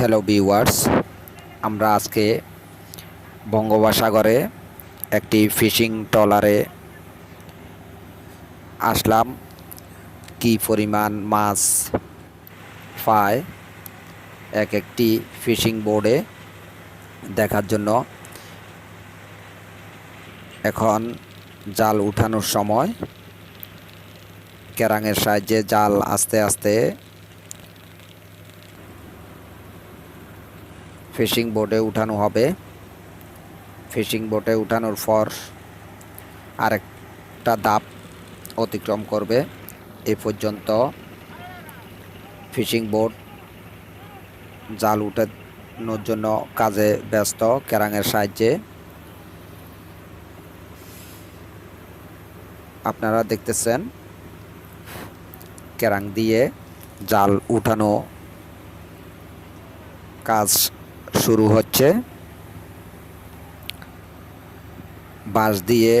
Hello viewers আমরা আজকে বঙ্গোপসাগরে একটি ফিশিং ট্রলারে আসলাম। কি পরিমাণ মাছ পায় এক একটি ফিশিং বোর্ডে দেখার জন্য। এখন জাল উঠানোর সময়। কেরাঙের সাহায্যে জাল আস্তে আস্তে ফিশিং বোটে উঠানো হবে। ফিশিং বোটে উঠানোর পর আরেকটা দাপ অতিক্রম করবে। এ পর্যন্ত ফিশিং বোট জাল উঠানোর জন্য কাজে ব্যস্ত কেরাঙের সাহায্যে। আপনারা দেখতেছেন কেরাং দিয়ে জাল উঠানো কাজ শুরু হচ্ছে। বাঁশ দিয়ে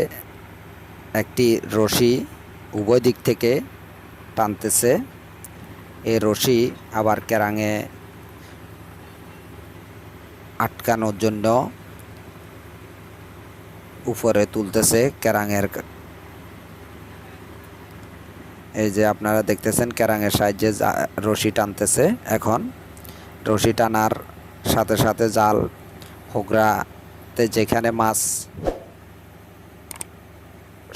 একটি রশি উভয় দিক থেকে টানতেছে। এই রশি আবার কেরাঙে আটকানোর জন্য উপরে তুলতেছে কেরাঙের এই যে আপনারা দেখতেছেন কেরাঙের সাহায্যে রশি টানতেছে। এখন রশি টানার সাথে সাথে জাল, হোগরাতে যেখানে মাছ,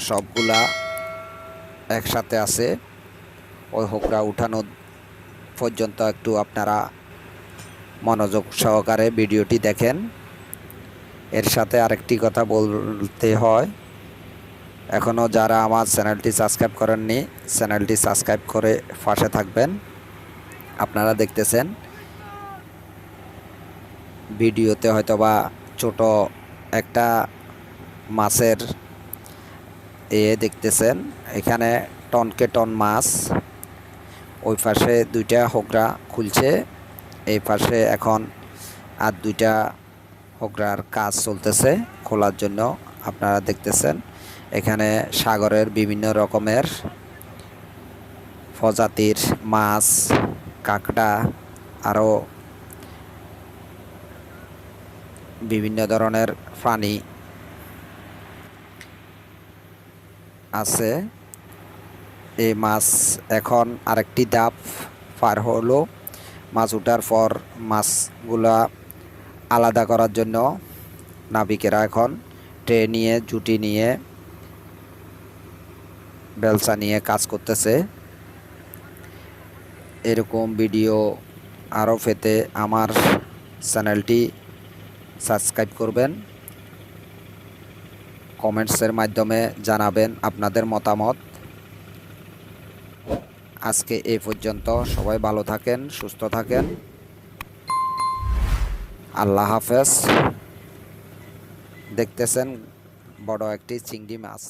সবগুলা একসাথে আছে। ওই হোগরা উঠানো পর্যন্ত একটু আপনারা মনোযোগ সহকারে ভিডিওটি দেখেন। এর সাথে আরেকটি কথা বলতে হয় এখনও যারা আমার চ্যানেলটি সাবস্ক্রাইব করেননি, চ্যানেলটি সাবস্ক্রাইব করে পাশে থাকবেন। আপনারা দেখতেছেন ভিডিওতে হয়তোবা ছোট একটা মাছের এ দেখতেছেন। এখানে টনকে টন মাছ। ওই পাশে দুইটা হোগরা খুলছে। এই পাশে এখন আর দুইটা হোগরার কাজ চলতেছে খোলার জন্য আপনারা দেখতেছেন। এখানে সাগরের বিভিন্ন রকমের প্রজাতির মাছ, কাঁকড়া, আরও বিভিন্ন ধরনের প্রাণী আছে। এই মাছ এখন আরেকটি ধাপ পার হলো। মাছ ওঠার পর মাছগুলা আলাদা করার জন্য নাবিকেরা এখন ট্রে নিয়ে, জুটি নিয়ে বেলসা নিয়ে কাজ করতেছে। এরকম ভিডিও আরও পেতে আমার চ্যানেলটি সাবস্ক্রাইব করবেন, কমেন্টসের মাধ্যমে জানাবেন আপনাদের মতামত। আজকে এই পর্যন্ত, সবাই ভালো থাকেন, সুস্থ থাকেন। আল্লাহ হাফেজ। দেখতেছেন বড় একটি চিংড়ি মাছ।